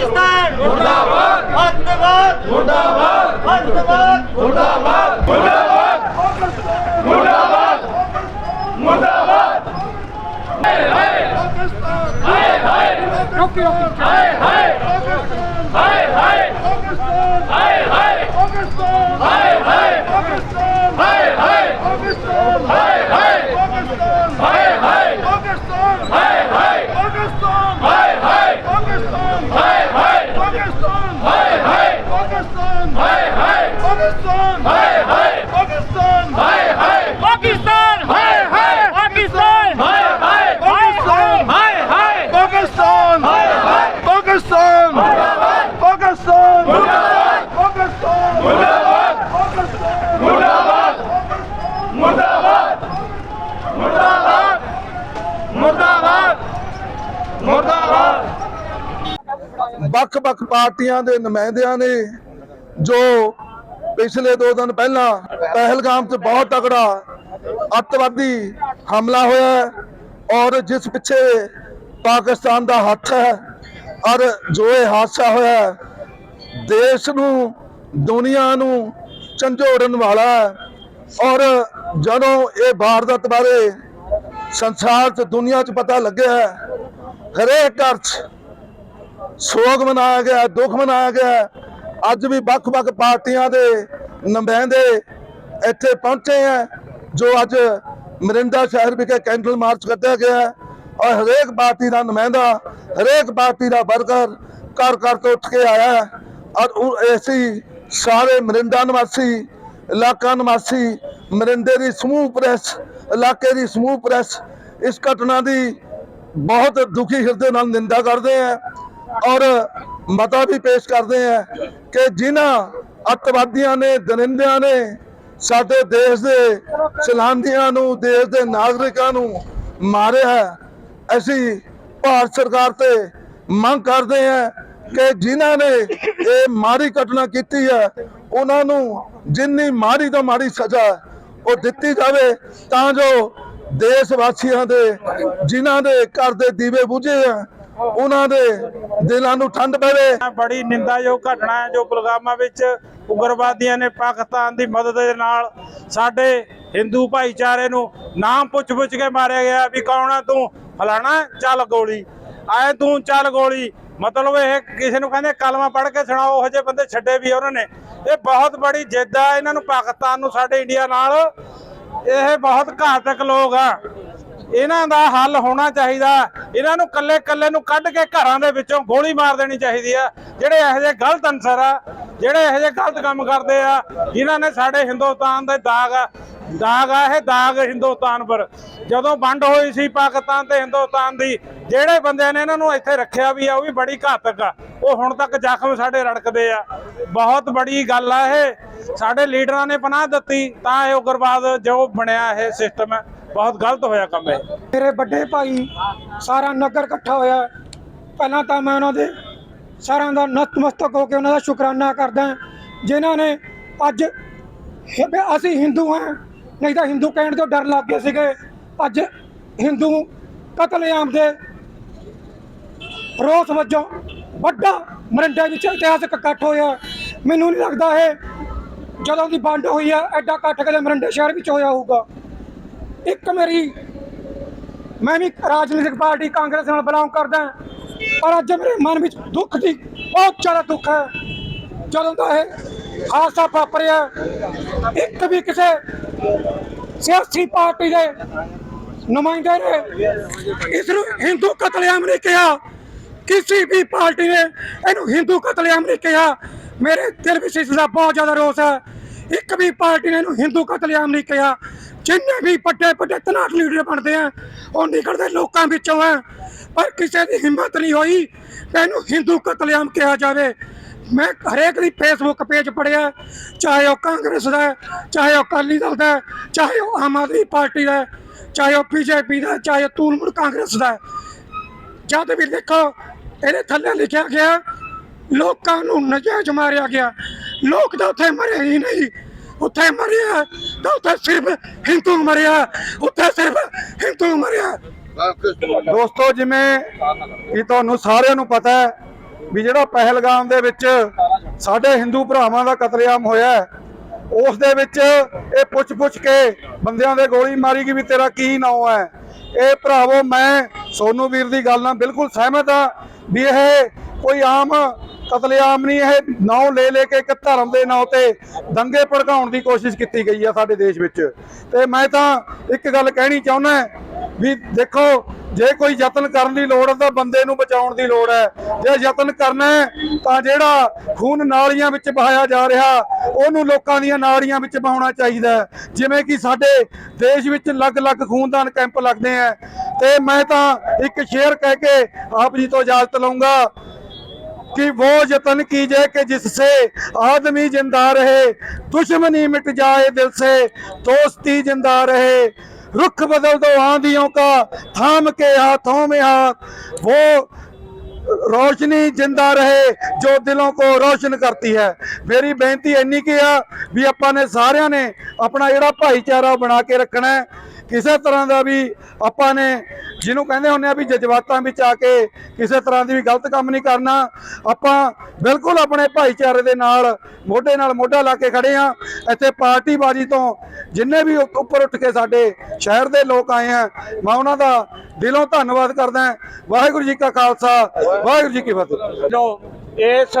ਪਾਕਿਸਤਾਨ ਮੁਰਦਾਬਾਦ। ਅੱਤਵਾਦ ਮੁਰਦਾਬਾਦ। ਅੱਤਵਾਦ ਮੁਰਦਾਬਾਦ। ਪਾਕਿਸਤਾਨ ਹਾਏ ਹਾਏ ਪਾਕਿਸਤਾਨ ਹਾਏ ਹਾਏ ਪਾਕਿਸਤਾਨ ਹਾਏ ਹਾਏ ਪਾਕਿਸਤਾਨ ਪਾਕਿਸਤਾਨ ਪਾਕਿਸਤਾਨ ਪਾਕਿਸਤਾਨ ਵੱਖ-ਵੱਖ ਪਾਰਟੀਆਂ ਦੇ ਨੁਮਾਇੰਦਿਆਂ ਨੇ ਜੋ ਪਿਛਲੇ 2 ਦਿਨ ਪਹਿਲਾਂ ਪਹਿਲਗਾਮ 'ਚ ਬਹੁਤ ਤਕੜਾ ਅੱਤਵਾਦੀ ਹਮਲਾ ਹੋਇਆ ਹੈ ਔਰ ਜਿਸ ਪਿੱਛੇ ਪਾਕਿਸਤਾਨ ਦਾ ਹੱਥ ਹੈ ਔਰ ਜੋ ਇਹ ਹਾਦਸਾ ਹੋਇਆ ਦੇਸ਼ ਨੂੰ ਦੁਨੀਆ ਨੂੰ ਝੰਜੋੜਨ ਵਾਲਾ ਹੈ ਔਰ ਜਦੋਂ ਇਹ ਵਾਰਦਾਤ ਬਾਰੇ ਸੰਸਾਰ 'ਚ ਦੁਨੀਆ 'ਚ ਪਤਾ ਲੱਗਿਆ ਹੈ, ਹਰੇਕ ਘਰ 'ਚ ਸੋਗ ਮਨਾਇਆ ਗਿਆ, ਦੁੱਖ ਮਨਾਇਆ ਗਿਆ। ਅੱਜ ਵੀ ਵੱਖ-ਵੱਖ ਪਾਰਟੀਆਂ ਦੇ ਨੁਮਾਇੰਦੇ ਇੱਥੇ ਪਹੁੰਚੇ ਹੈ ਜੋ ਅੱਜ ਮਰਿੰਡਾ ਸ਼ਹਿਰ ਵਿਖੇ ਕੈਂਡਲ ਮਾਰਚ ਕੱਢਿਆ ਗਿਆ ਔਰ ਹਰੇਕ ਪਾਰਟੀ ਦਾ ਨੁਮਾਇੰਦਾ, ਹਰੇਕ ਪਾਰਟੀ ਦਾ ਵਰਕਰ ਘਰ ਘਰ ਤੋਂ ਉੱਠ ਕੇ ਆਇਆ ਔਰ ਉਹ ਐਸੀ ਸਾਰੇ ਮਰਿੰਡਾ ਨਿਵਾਸੀ, ਇਲਾਕਾ ਨਿਵਾਸੀ ਮਰਿੰਦੇ ਦੀ ਸਮੂਹ ਪ੍ਰੈਸ, ਇਲਾਕੇ ਦੀ ਸਮੂਹ ਪ੍ਰੈਸ ਇਸ ਘਟਨਾ ਦੀ ਬਹੁਤ ਦੁਖੀ ਹਿਰਦੇ ਨਾਲ ਨਿੰਦਾ ਕਰਦੇ ਆ। ਔਰ ਮਤਾ ਵੀ ਪੇਸ਼ ਕਰਦੇ ਆ ਕਿ ਜਿਨ੍ਹਾਂ ਅੱਤਵਾਦੀਆਂ ਨੇ, ਦਰਿੰਦਿਆਂ ਨੇ ਸਾਡੇ ਦੇਸ਼ ਦੇ ਸੈਲਾਨੀਆਂ ਨੂੰ, ਦੇਸ਼ ਦੇ ਨਾਗਰਿਕਾਂ ਨੂੰ ਮਾਰਿਆ ਹੈ। ਅਸੀਂ ਭਾਰਤ ਸਰਕਾਰ ਤੇ ਮੰਗ ਕਰਦੇ ਆ ਕਿ ਜਿਨ੍ਹਾਂ ਨੇ ਇਹ ਮਾੜੀ ਘਟਨਾ ਕੀਤੀ ਹੈ, ਉਹਨਾਂ ਨੂੰ ਜਿੰਨੀ ਮਾੜੀ ਤੋਂ ਮਾੜੀ ਸਜ਼ਾ ਉਹ ਦਿੱਤੀ ਜਾਵੇ, ਤਾਂ ਜੋ ਦੇਸ਼ ਵਾਸੀਆਂ ਦੇ, ਜਿਨ੍ਹਾਂ ਦੇ ਘਰ ਦੇ ਦੀਵੇ ਬੁਝੇ ਆ ਉਹਨਾਂ ਦੇ ਦਿਲਾਂ ਨੂੰ ਠੰਡ ਪਵੇ। ਬੜੀ ਨਿੰਦਾਯੋਗ ਘਟਨਾ ਹੈ ਜੋ ਪੁਲਵਾਮਾ ਵਿੱਚ ਉਗਰਵਾਦੀਆਂ ਨੇ ਪਾਕਿਸਤਾਨ ਦੀ ਮਦਦ ਦੇ ਨਾਲ ਸਾਡੇ ਹਿੰਦੂ ਭਾਈਚਾਰੇ ਨੂੰ ਨਾਮ ਪੁੱਛ ਪੁੱਛ ਕੇ ਮਾਰਿਆ ਗਿਆ ਵੀ ਕੌਣ ਤੂੰ? ਫਲਾਣਾ ਚੱਲ ਗੋਲੀ। ਆਏ ਤੂੰ ਚੱਲ ਗੋਲੀ। ਮਤਲਬ ਇਹ ਕਿਸੇ ਨੂੰ ਕਹਿੰਦੇ ਕਲਮਾ ਪੜ੍ਹ ਕੇ ਸੁਣਾਓ, ਉਹ ਜਿਹੇ ਬੰਦੇ ਛੱਡੇ ਵੀ ਉਹਨਾਂ ਨੇ। ਇਹ ਬਹੁਤ ਬੜੀ ਜਿੱਦ ਆ ਇਹਨਾਂ ਨੂੰ ਪਾਕਿਸਤਾਨ ਨੂੰ, ਸਾਡੇ ਇੰਡੀਆ ਨਾਲ। ਇਹ ਬਹੁਤ ਘਾਤਕ ਲੋਕ ਆ। ਇਹਨਾਂ ਦਾ ਹੱਲ ਹੋਣਾ ਚਾਹੀਦਾ। ਇਹਨਾਂ ਨੂੰ ਕੱਲੇ ਕੱਲੇ ਨੂੰ ਕੱਢ ਕੇ ਘਰਾਂ ਦੇ ਵਿੱਚੋਂ ਗੋਲੀ ਮਾਰ ਦੇਣੀ ਚਾਹੀਦੀ ਆ। ਜਿਹੜੇ ਇਹੋ ਜਿਹੇ ਗਲਤ ਅਨਸਰ ਆ, ਜਿਹੜੇ ਇਹੋ ਜਿਹੇ ਗਲਤ ਕੰਮ ਕਰਦੇ ਆ, ਜਿਨ੍ਹਾਂ ਨੇ ਸਾਡੇ ਹਿੰਦੁਸਤਾਨ ਦੇ ਦਾਗ ਆ ਦਾਗ ਆ ਇਹ ਦਾਗ ਹਿੰਦੁਸਤਾਨ ਪਰ। ਜਦੋਂ ਵੰਡ ਹੋਈ ਸੀ ਪਾਕਿਸਤਾਨ ਤੇ ਹਿੰਦੁਸਤਾਨ ਦੀ, ਜਿਹੜੇ ਬੰਦਿਆਂ ਨੇ ਇਹਨਾਂ ਨੂੰ ਇੱਥੇ ਰੱਖਿਆ ਵੀ ਆ, ਉਹ ਵੀ ਬੜੀ ਘਾਤਕ ਆ। ਉਹ ਹੁਣ ਤੱਕ ਜ਼ਖਮ ਸਾਡੇ ਰੜਕਦੇ ਆ। ਬਹੁਤ ਬੜੀ ਗੱਲ ਆ ਇਹ। ਸਾਡੇ ਲੀਡਰਾਂ ਨੇ ਪਨਾਹ ਦਿੱਤੀ, ਤਾਂ ਇਹ ਉਗਰਵਾਦ ਜੋ ਬਣਿਆ ਇਹ ਸਿਸਟਮ ਹੈ ਬਹੁਤ ਗਲਤ ਹੋਇਆ ਕੰਮ ਇਹ। ਮੇਰੇ ਵੱਡੇ ਭਾਈ ਸਾਰਾ ਨਗਰ ਇਕੱਠਾ ਹੋਇਆ। ਪਹਿਲਾਂ ਤਾਂ ਮੈਂ ਉਹਨਾਂ ਦੇ ਸਾਰਿਆਂ ਦਾ ਨਤਮਸਤਕ ਹੋ ਕੇ ਉਹਨਾਂ ਦਾ ਸ਼ੁਕਰਾਨਾ ਕਰਦਾ ਹਾਂ, ਜਿਨ੍ਹਾਂ ਨੇ ਅੱਜ ਅਸੀਂ ਹਿੰਦੂ ਹਾਂ ਨਹੀਂ ਤਾਂ ਹਿੰਦੂ ਕਹਿਣ ਤੋਂ ਡਰ ਲੱਗ ਗਏ ਸੀਗੇ। ਅੱਜ ਹਿੰਦੂ ਕਤਲੇਆਮ ਦੇ ਰੋਸ ਵਜੋਂ ਵੱਡਾ ਮਰਿੰਡੇ ਵਿੱਚ ਇਤਿਹਾਸਕ ਇਕੱਠ ਹੋਇਆ। ਮੈਨੂੰ ਨਹੀਂ ਲੱਗਦਾ ਇਹ ਜਦੋਂ ਦੀ ਵੰਡ ਹੋਈ ਹੈ ਐਡਾ ਇਕੱਠ ਕਦੇ ਮਰਿੰਡੇ ਸ਼ਹਿਰ ਵਿੱਚ ਹੋਇਆ ਹੋਊਗਾ। ਇੱਕ ਮੇਰੀ, ਮੈਂ ਵੀ ਰਾਜਨੀਤਿਕ ਪਾਰਟੀ ਕਾਂਗਰਸ ਨਾਲ ਬਿਲੋਂਗ ਕਰਦਾ ਪਰ ਅੱਜ ਮੇਰੇ ਮਨ ਵਿੱਚ ਦੁੱਖ ਦੀ ਬਹੁਤ ਜ਼ਿਆਦਾ ਦੁੱਖ ਹੈ। ਜਦੋਂ ਦਾ ਇਹ ਹਾਦਸਾ ਵਾਪਰਿਆ, ਇੱਕ ਵੀ ਕਿਸੇ ਸਿਆਸੀ ਪਾਰਟੀ ਦੇ ਨੁਮਾਇੰਦੇ ਨੇ ਇਸ ਨੂੰ ਹਿੰਦੂ ਕਤਲੇਆਮ ਨਹੀਂ ਕਿਹਾ। ਕਿਸੇ ਵੀ ਪਾਰਟੀ ਨੇ ਇਹਨੂੰ ਹਿੰਦੂ ਕਤਲੇਆਮ ਨਹੀਂ ਕਿਹਾ। ਮੇਰੇ ਦਿਲ ਵਿੱਚ ਇਸ ਦਾ ਬਹੁਤ ਜ਼ਿਆਦਾ ਰੋਸ ਹੈ। ਇੱਕ ਵੀ ਪਾਰਟੀ ਨੇ ਇਹਨੂੰ ਹਿੰਦੂ ਕਤਲੇਆਮ ਨਹੀਂ ਕਿਹਾ। ਜਿੰਨੇ ਵੀ ਵੱਡੇ ਵੱਡੇ ਤਨਾਟ ਲੀਡਰ ਬਣਦੇ ਆ, ਉਹ ਨਿਕਲਦੇ ਲੋਕਾਂ ਵਿੱਚੋਂ ਆ। ਪਰ ਕਿਸੇ ਦੀ ਹਿੰਮਤ ਨਹੀਂ ਹੋਈ, ਇਹਨੂੰ ਹਿੰਦੂ ਕਤਲੇਆਮ ਕਿਹਾ ਜਾਵੇ। ਮੈਂ ਹਰੇਕ ਦੀ ਫੇਸਬੁੱਕ ਪੇਜ ਪੜਿਆ ਚਾਹੇ ਉਹ ਕਾਂਗਰਸ ਦਾ ਚਾਹੇ ਉਹ ਅਕਾਲੀ ਦਲ ਦਾ ਚਾਹੇ ਉਹ ਆਮ ਆਦਮੀ ਪਾਰਟੀ ਦਾ ਚਾਹੇ ਉਹ ਬੀਜੇਪੀ ਦਾ ਚਾਹੇ ਉਹ ਤੂਲਮੁਲ ਕਾਂਗਰਸ ਦਾ ਜਦ ਵੀ ਦੇਖੋ, ਇਹਦੇ ਥੱਲੇ ਲਿਖਿਆ ਗਿਆ, ਲੋਕਾਂ ਨੂੰ ਨਜਾਇਜ਼ ਮਾਰਿਆ ਗਿਆ। ਲੋਕ ਤਾਂ ਉੱਥੇ ਮਰੇ ਹੀ ਨਹੀਂ। ਉੱਥੇ ਮਰਿਆ ਤਾਂ ਉੱਥੇ ਸਿਰਫ ਹਿੰਦੂ ਮਰਿਆ ਉੱਥੇ ਸਿਰਫ ਹਿੰਦੂ ਮਰਿਆ ਦੋਸਤੋ ਜਿਵੇਂ ਕਿ ਤੁਹਾਨੂੰ ਸਾਰਿਆਂ ਨੂੰ ਪਤਾ ਹੈ ਵੀ ਜਿਹੜਾ ਪਹਿਲਗਾਮ ਦੇ ਵਿੱਚ ਸਾਡੇ ਹਿੰਦੂ ਭਰਾਵਾਂ ਦਾ ਕਤਲੇਆਮ ਹੋਇਆ ਹੈ, ਉਸ ਦੇ ਵਿੱਚ ਇਹ ਪੁੱਛ-ਪੁੱਛ ਕੇ ਬੰਦਿਆਂ ਦੇ ਗੋਲੀ ਮਾਰੀ ਗਈ ਵੀ ਤੇਰਾ ਕੀ ਨਾਮ ਹੈ। ਇਹ ਭਰਾਵੋ ਮੈਂ ਸੋਨੂ ਵੀਰ ਦੀ ਗੱਲ ਨਾਲ ਬਿਲਕੁਲ ਸਹਿਮਤ ਹਾਂ ਵੀ ਇਹ ਕੋਈ ਆਮ ਕਤਲੇਆਮ ਨਹੀਂ, ਇਹ ਨਾਂ ਲੈ ਲੈ ਕੇ ਇੱਕ ਧਰਮ ਦੇ ਨਾਂ ਤੇ ਦੰਗੇ ਭੜਕਾਉਣ ਦੀ ਕੋਸ਼ਿਸ਼ ਕੀਤੀ ਗਈ ਆ ਸਾਡੇ ਦੇਸ਼ ਵਿੱਚ। ਤੇ ਮੈਂ ਤਾਂ ਇੱਕ ਗੱਲ ਕਹਿਣੀ ਚਾਹੁੰਦਾ ਵੀ ਦੇਖੋ, ਜੇ ਕੋਈ ਯਤਨ ਕਰਨ ਦੀ ਲੋੜ ਹੈ ਤਾਂ ਬੰਦੇ ਨੂੰ ਬਚਾਉਣ ਦੀ ਲੋੜ ਹੈ। ਜੇ ਯਤਨ ਕਰਨਾ ਤਾਂ ਜਿਹੜਾ ਖੂਨ ਨਾਲੀਆਂ ਵਿੱਚ ਬਹਾਇਆ ਜਾ ਰਿਹਾ, ਉਹਨੂੰ ਲੋਕਾਂ ਦੀਆਂ ਨਾਲੀਆਂ ਵਿੱਚ ਬਹਾਉਣਾ ਚਾਹੀਦਾ ਜਿਵੇਂ ਕਿ ਸਾਡੇ ਦੇਸ਼ ਵਿੱਚ ਅਲੱਗ-ਅਲੱਗ ਖੂਨਦਾਨ ਕੈਂਪ ਲੱਗਦੇ ਆ। ਤੇ ਮੈਂ ਤਾਂ ਇੱਕ ਸ਼ੇਅਰ ਕਹਿ ਕੇ ਆਪ ਜੀ ਤੋਂ ਇਜਾਜ਼ਤ ਲਵਾਂਗਾ कि वो जतन कीजिए कि जिससे आदमी जिंदा रहे दुश्मनी मिट जाए दिल से दोस्ती जिंदा रहे रुख बदल दो आंधियों का थाम के हाथों में हाथ वो ਰੋਸ਼ਨੀ ਜਿੰਦਾ ਰਹੇ ਜੋ ਦਿਲੋਂ ਕੋ ਰੋਸ਼ਨ ਕਰਤੀ ਹੈ ਮੇਰੀ ਬੇਨਤੀ ਇੰਨੀ ਕੀ ਆ ਵੀ ਆਪਾਂ ਨੇ ਸਾਰਿਆਂ ਨੇ ਆਪਣਾ ਜਿਹੜਾ ਭਾਈਚਾਰਾ ਬਣਾ ਕੇ ਰੱਖਣਾ ਹੈ ਕਿਸੇ ਤਰ੍ਹਾਂ ਦਾ ਵੀ ਆਪਾਂ ਨੇ ਜਿਹਨੂੰ ਕਹਿੰਦੇ ਹੁੰਦੇ ਆ ਵੀ ਜਜ਼ਬਾਤਾਂ ਵਿੱਚ ਆ ਕੇ ਕਿਸੇ ਤਰ੍ਹਾਂ ਦੀ ਵੀ ਗਲਤ ਕੰਮ ਨਹੀਂ ਕਰਨਾ, ਆਪਾਂ ਬਿਲਕੁਲ ਆਪਣੇ ਭਾਈਚਾਰੇ ਦੇ ਨਾਲ, ਮੋਢੇ ਨਾਲ ਮੋਢਾ ਲਾ ਕੇ ਖੜੇ ਆ ਇੱਥੇ ਪਾਰਟੀਬਾਜ਼ੀ ਤੋਂ ਜਿੰਨੇ ਵੀ ਉੱਪਰ ਉੱਠ ਕੇ ਸਾਡੇ ਸ਼ਹਿਰ ਦੇ ਲੋਕ ਆਏ ਆ, ਮੈਂ ਉਹਨਾਂ ਦਾ ਦਿਲੋਂ ਧੰਨਵਾਦ ਕਰਦਾ ਵਾਹਿਗੁਰੂ ਜੀ ਕਾ ਖਾਲਸਾ, ਵਾਹਿਗੁਰੂ ਜੀ ਕੀ ਫਤਿਹ। ਜੋ ਇਸ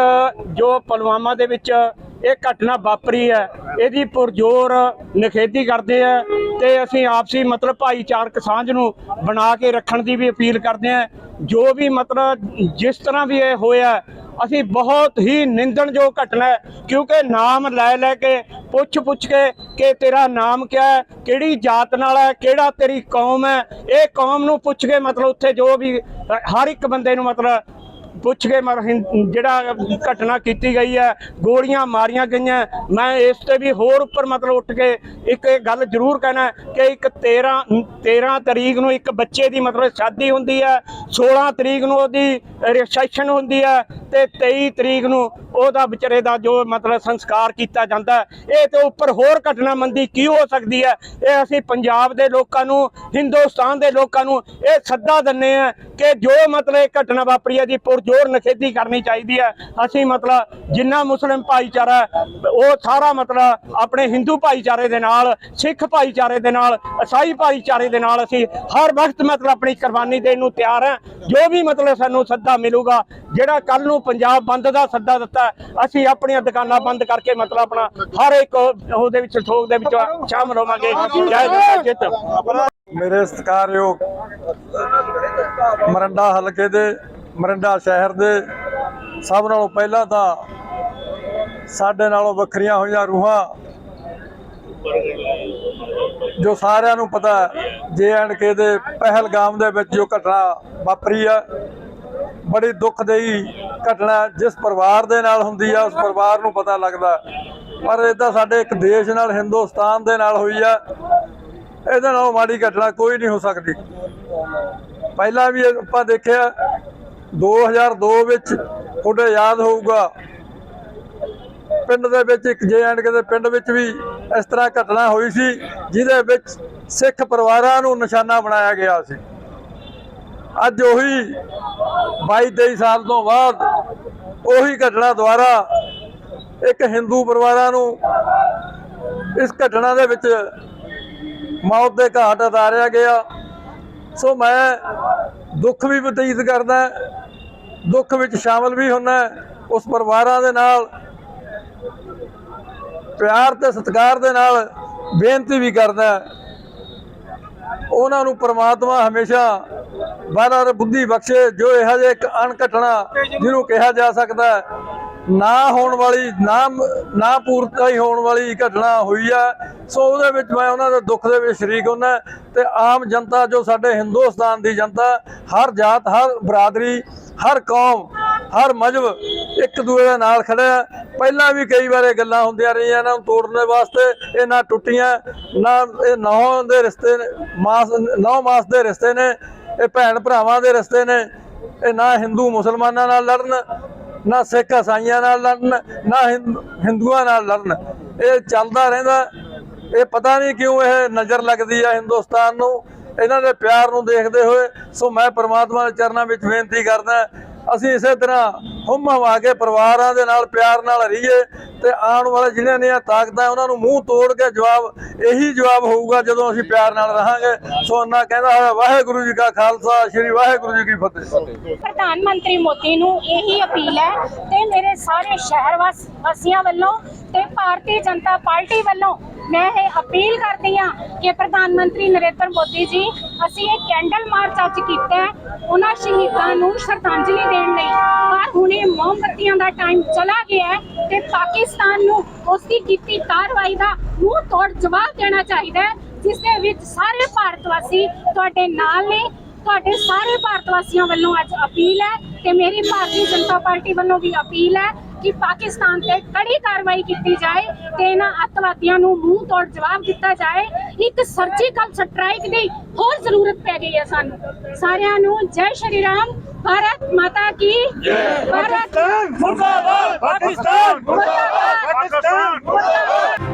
ਜੋ ਪੁਲਵਾਮਾ ਦੇ ਵਿੱਚ ਇਹ ਘਟਨਾ ਵਾਪਰੀ ਹੈ, ਇਹਦੀ ਪੁਰਜੋਰ ਨਿਖੇਧੀ ਕਰਦੇ ਆ। ਤੇ ਅਸੀਂ ਆਪਸੀ ਮਤਲਬ ਭਾਈਚਾਰਕ ਸਾਂਝ ਨੂੰ ਬਣਾ ਕੇ ਰੱਖਣ ਦੀ ਵੀ ਅਪੀਲ ਕਰਦੇ ਹਾਂ। ਜੋ ਵੀ ਮਤਲਬ ਜਿਸ ਤਰ੍ਹਾਂ ਵੀ ਇਹ ਹੋਇਆ, ਅਸੀਂ ਬਹੁਤ ਹੀ ਨਿੰਦਣਯੋਗ ਘਟਨਾ ਕਿਉਂਕਿ ਨਾਮ ਲੈ ਲੈ ਕੇ ਪੁੱਛ ਪੁੱਛ ਕੇ ਕਿ ਤੇਰਾ ਨਾਮ ਕਿਆ ਹੈ, ਕਿਹੜੀ ਜਾਤ ਨਾਲ ਹੈ, ਕਿਹੜਾ ਤੇਰੀ ਕੌਮ ਹੈ, ਇਹ ਕੌਮ ਨੂੰ ਪੁੱਛ ਕੇ ਮਤਲਬ ਉੱਥੇ ਜੋ ਵੀ ਹਰ ਇੱਕ ਬੰਦੇ ਨੂੰ ਮਤਲਬ ਪੁੱਛ ਕੇ ਮਰ ਜਿਹੜਾ ਘਟਨਾ ਕੀਤੀ ਗਈ ਹੈ, ਗੋਲੀਆਂ ਮਾਰੀਆਂ ਗਈਆਂ, ਮੈਂ ਇਸ ਤੇ ਵੀ ਹੋਰ ਉੱਪਰ ਮਤਲਬ ਉੱਠ ਕੇ ਇੱਕ ਇਹ ਗੱਲ ਜ਼ਰੂਰ ਕਹਿਣਾ ਕਿ ਇੱਕ 13 13 ਤਰੀਕ ਨੂੰ ਇੱਕ ਬੱਚੇ ਦੀ ਮਤਲਬ ਸ਼ਾਦੀ ਹੁੰਦੀ ਹੈ 16 ਤਰੀਕ ਨੂੰ ਉਹਦੀ ਰਿਸੈਪਸ਼ਨ ਹੁੰਦੀ ਹੈ ਤੇ 23 ਤਰੀਕ ਨੂੰ ਉਹਦਾ ਵਿਚਾਰੇ ਦਾ ਜੋ ਮਤਲਬ ਸੰਸਕਾਰ ਕੀਤਾ ਜਾਂਦਾ ਇਹ ਤੇ ਉੱਪਰ ਹੋਰ ਘਟਨਾਮੰਦੀ ਕੀ ਹੋ ਸਕਦੀ ਹੈ? ਇਹ ਅਸੀਂ ਪੰਜਾਬ ਦੇ ਲੋਕਾਂ ਨੂੰ, ਹਿੰਦੁਸਤਾਨ ਦੇ ਲੋਕਾਂ ਨੂੰ ਇਹ ਸੱਦਾ ਦਿੰਨੇ ਆ ਕਿ ਜੋ ਮਤਲਬ ਇਹ ਘਟਨਾ ਵਾਪਰੀ ਹੈ ਦੀ ਪੁਰਜੋਰ ਨਖੇਦੀ ਕਰਨੀ ਚਾਹੀਦੀ ਹੈ। ਅਸੀਂ ਮਤਲਬ ਜਿੰਨਾ ਮੁਸਲਿਮ ਭਾਈਚਾਰਾ ਉਹ ਸਾਰਾ ਮਤਲਬ ਆਪਣੇ ਹਿੰਦੂ ਭਾਈਚਾਰੇ ਦੇ ਨਾਲ, ਸਿੱਖ ਭਾਈਚਾਰੇ ਦੇ ਨਾਲ ਈਸਾਈ ਭਾਈਚਾਰੇ ਦੇ ਨਾਲ ਅਸੀਂ ਹਰ ਵਕਤ ਮਤਲਬ ਆਪਣੀ ਕੁਰਬਾਨੀ ਦੇਣ ਨੂੰ ਤਿਆਰ ਹਾਂ। ਜੋ ਵੀ ਮਤਲਬ ਸਾਨੂੰ ਸੱਦਾ ਮਿਲੂਗਾ, ਜਿਹੜਾ ਕੱਲ ਨੂੰ ਪੰਜਾਬ ਬੰਦ ਦਾ ਸੱਦਾ ਦਿੱਤਾ ਅਸੀਂ ਆਪਣੀਆਂ ਦੁਕਾਨਾਂ ਬੰਦ ਕਰਕੇ ਮਤਲਬ ਆਪਣਾ ਹਰ ਇੱਕ ਉਹਦੇ ਵਿੱਚ ਠੋਕ ਦੇ ਵਿੱਚ ਸ਼ਾਮਲ ਹੋਵਾਂਗੇ। ਜੈ ਜੈ ਜਿੱਤ। ਮੇਰੇ ਸਤਿਕਾਰਯੋਗ ਮਰੰਡਾ ਹਲਕੇ ਦੇ ਮਰਿੰਡਾ ਸ਼ਹਿਰ ਦੇ ਸਭ ਨਾਲੋਂ ਪਹਿਲਾਂ ਤਾਂ ਸਾਡੇ ਨਾਲੋਂ ਵੱਖਰੀਆਂ ਹੋਈਆਂ ਰੂਹਾਂ ਜੋ ਸਾਰਿਆਂ ਨੂੰ ਪਤਾ ਜੇ ਐਂਡ ਕੇ ਦੇ ਪਹਿਲਗਾਮ ਦੇ ਵਿੱਚ ਜੋ ਘਟਨਾ ਵਾਪਰੀ ਆ ਬੜੀ ਦੁੱਖਦਈ ਘਟਨਾ ਜਿਸ ਪਰਿਵਾਰ ਦੇ ਨਾਲ ਹੁੰਦੀ ਆ ਉਸ ਪਰਿਵਾਰ ਨੂੰ ਪਤਾ ਲੱਗਦਾ ਪਰ ਇਹ ਸਾਡੇ ਇੱਕ ਦੇਸ਼ ਨਾਲ ਹਿੰਦੁਸਤਾਨ ਦੇ ਨਾਲ ਹੋਈ ਆ ਇਹਦੇ ਨਾਲੋਂ ਮਾੜੀ ਘਟਨਾ ਕੋਈ ਨਹੀਂ ਹੋ ਸਕਦੀ। ਪਹਿਲਾਂ ਵੀ ਆਪਾਂ ਦੇਖਿਆ 2002 ਵਿੱਚ ਤੁਹਾਡੇ ਯਾਦ ਹੋਊਗਾ। ਪਿੰਡ ਦੇ ਵਿੱਚ ਇੱਕ ਜੇ ਐਂਡ ਦੇ ਪਿੰਡ ਵਿੱਚ ਵੀ ਇਸ ਤਰ੍ਹਾਂ ਘਟਨਾ ਹੋਈ ਸੀ, ਜਿਹਦੇ ਵਿੱਚ ਸਿੱਖ ਪਰਿਵਾਰਾਂ ਨੂੰ ਨਿਸ਼ਾਨਾ ਬਣਾਇਆ ਗਿਆ ਸੀ। ਅੱਜ ਉਹੀ 22 23 ਸਾਲ ਤੋਂ ਬਾਅਦ ਉਹੀ ਘਟਨਾ ਦੁਆਰਾ ਇੱਕ ਹਿੰਦੂ ਪਰਿਵਾਰਾਂ ਨੂੰ ਇਸ ਘਟਨਾ ਦੇ ਵਿੱਚ ਮੌਤ ਦੇ ਘਾਟ ਉਤਾਰਿਆ ਗਿਆ। ਸੋ ਮੈਂ ਦੁੱਖ ਵੀ ਬਤੀਤ ਕਰਦਾ ਦੁੱਖ ਵਿੱਚ ਸ਼ਾਮਲ ਵੀ ਹੁੰਨਾ ਉਸ ਪਰਿਵਾਰਾਂ ਦੇ ਨਾਲ, ਪਿਆਰ ਤੇ ਸਤਿਕਾਰ ਦੇ ਨਾਲ ਬੇਨਤੀ ਵੀ ਕਰਦਾ ਉਹਨਾਂ ਨੂੰ ਪ੍ਰਮਾਤਮਾ ਹਮੇਸ਼ਾ ਬਾਹਰ ਬੁੱਧੀ ਬਖਸ਼ੇ, ਜੋ ਇਹੋ ਜਿਹੇ ਇੱਕ ਅਣਘਟਨਾ ਜਿਹਨੂੰ ਕਿਹਾ ਜਾ ਸਕਦਾ ਨਾ ਹੋਣ ਵਾਲੀ, ਨਾ ਨਾ ਪੂਰਤਾ ਹੀ ਹੋਣ ਵਾਲੀ ਘਟਨਾ ਹੋਈ ਆ। ਸੋ ਉਹਦੇ ਵਿੱਚ ਮੈਂ ਉਹਨਾਂ ਦੇ ਦੁੱਖ ਦੇ ਵਿੱਚ ਸ਼ਰੀਕ ਹੁੰਦਾ ਤੇ ਆਮ ਜਨਤਾ, ਜੋ ਸਾਡੇ ਹਿੰਦੁਸਤਾਨ ਦੀ ਜਨਤਾ, ਹਰ ਜਾਤ, ਹਰ ਬਰਾਦਰੀ ਹਰ ਕੌਮ, ਹਰ ਮਜਬ ਇੱਕ ਦੂਏ ਦੇ ਨਾਲ ਖੜਿਆ ਪਹਿਲਾਂ ਵੀ ਕਈ ਵਾਰ ਇਹ ਗੱਲਾਂ ਹੁੰਦੀਆਂ ਰਹੀਆਂ, ਇਹਨਾਂ ਨੂੰ ਤੋੜਨ ਵਾਸਤੇ ਇਹ ਨਾ ਟੁੱਟੀਆਂ, ਨਾ ਇਹ ਨੌ ਦੇ ਰਿਸ਼ਤੇ ਮਾਸ, ਨੌ ਮਾਸ ਦੇ ਰਿਸ਼ਤੇ ਨੇ, ਇਹ ਭੈਣ ਭਰਾਵਾਂ ਦੇ ਰਿਸ਼ਤੇ ਨੇ, ਇਹ ਨਾ ਹਿੰਦੂ ਮੁਸਲਮਾਨਾਂ ਨਾਲ ਲੜਨ, ਨਾ ਸਿੱਖ ਇਸਾਈਆਂ ਨਾਲ ਲੜਨ, ਨਾ ਹਿੰਦ- ਹਿੰਦੂਆਂ ਨਾਲ ਲੜਨ। ਇਹ ਚੱਲਦਾ ਰਹਿੰਦਾ। ਇਹ ਪਤਾ ਨਹੀਂ ਕਿਉਂ ਇਹ ਨਜ਼ਰ ਲੱਗਦੀ ਆ ਹਿੰਦੁਸਤਾਨ ਨੂੰ। ਇਹਨਾਂ ਦੇ ਪਿਆਰ ਨੂੰ ਦੇਖਦੇ ਹੋਏ ਸੋ ਮੈਂ ਪਰਮਾਤਮਾ ਦੇ ਚਰਨਾਂ ਵਿੱਚ ਬੇਨਤੀ ਕਰਦਾ, ਅਸੀਂ ਇਸੇ ਤਰ੍ਹਾਂ ਹੁੰਮ ਕੇ ਪਰਿਵਾਰਾਂ ਦੇ ਨਾਲ, ਪਿਆਰ ਨਾਲ ਰਹੀਏ ਤੇ ਆਉਣ ਵਾਲੇ ਜਿਨ੍ਹਾਂ ਦੀਆਂ ਤਾਕਤਾਂ ਉਹਨਾਂ ਨੂੰ ਮੂੰਹ ਤੋੜ ਕੇ ਜਵਾਬ, ਇਹੀ ਜਵਾਬ ਹੋਊਗਾ ਜਦੋਂ ਅਸੀਂ ਪਿਆਰ ਨਾਲ ਰਹਾਂਗੇ। ਸੋ ਅੰਨਾ ਕਹਿੰਦਾ ਹੈ ਵਾਹਿਗੁਰੂ ਜੀ ਕਾ ਖਾਲਸਾ, ਸ੍ਰੀ ਵਾਹਿਗੁਰੂ ਜੀ ਕੀ ਫਤਿਹ। ਪ੍ਰਧਾਨ ਮੰਤਰੀ ਮੋਦੀ ਨੂੰ ਇਹੀ ਅਪੀਲ ਹੈ ਤੇ ਮੇਰੇ ਸਾਰੇ ਸ਼ਹਿਰ ਵਾਸ- ਵਾਸੀਆਂ ਵੱਲੋਂ ਤੇ ਭਾਰਤੀ ਜਨਤਾ ਪਾਰਟੀ ਵੱਲੋਂ ਮੈਂ ਇਹ ਅਪੀਲ ਕਰਦੀ ਹਾਂ ਕਿ ਪ੍ਰਧਾਨ ਮੰਤਰੀ ਨਰਿੰਦਰ ਮੋਦੀ ਜੀ, ਅਸੀਂ ਇਹ ਕੈਂਡਲ ਮਾਰਚ ਅੱਜ ਕੀਤਾ ਉਹਨਾਂ ਸ਼ਹੀਦਾਂ ਨੂੰ ਸ਼ਰਧਾਂਜਲੀ ਦੇਣ ਲਈ। ਪਰ ਹੁਣ ਇਹ ਮੋਮਬੱਤੀਆਂ ਦਾ ਟਾਈਮ ਚਲਾ ਗਿਆ ਹੈ ਤੇ ਪਾਕਿਸਤਾਨ ਨੂੰ ਉਸ ਦੀ ਕੀਤੀ ਕਾਰਵਾਈ ਦਾ ਮੂੰਹ ਤੋੜ ਜਵਾਬ ਦੇਣਾ ਚਾਹੀਦਾ ਹੈ ਜਿਸ ਦੇ ਵਿੱਚ ਸਾਰੇ ਭਾਰਤ ਵਾਸੀ ਤੁਹਾਡੇ ਨਾਲ ਨੇ। ਤੁਹਾਡੇ ਸਾਰੇ ਭਾਰਤ ਵਾਸੀਆਂ ਵੱਲੋਂ ਅੱਜ ਅਪੀਲ ਹੈ ਤੇ ਮੇਰੀ ਭਾਰਤੀ ਜਨਤਾ ਪਾਰਟੀ ਵੱਲੋਂ ਵੀ ਅਪੀਲ ਹੈ ਕਿ ਪਾਕਿਸਤਾਨ ਤੇ ਕੜੀ ਕਾਰਵਾਈ ਕੀਤੀ ਜਾਏ ਤੇ ਇਹਨਾਂ ਅੱਤਵਾਦੀਆਂ ਨੂੰ ਮੂੰਹ ਤੋੜ ਜਵਾਬ ਦਿੱਤਾ ਜਾਏ। ਇੱਕ ਸਰਜੀਕਲ ਸਟ੍ਰਾਈਕ ਦੀ ਹੋਰ ਜ਼ਰੂਰਤ ਪੈ ਗਈ ਹੈ ਸਾਨੂੰ। ਸਾਰਿਆਂ ਨੂੰ ਜੈ ਸ਼੍ਰੀ ਰਾਮ। ਭਾਰਤ ਮਾਤਾ ਕੀ ਜੈ। ਭਾਰਤ ਮੁਰਦਾਬਾਦ, ਪਾਕਿਸਤਾਨ ਮੁਰਦਾਬਾਦ ਪਾਕਿਸਤਾਨ, ਮੁਰਦਾਬਾਦ।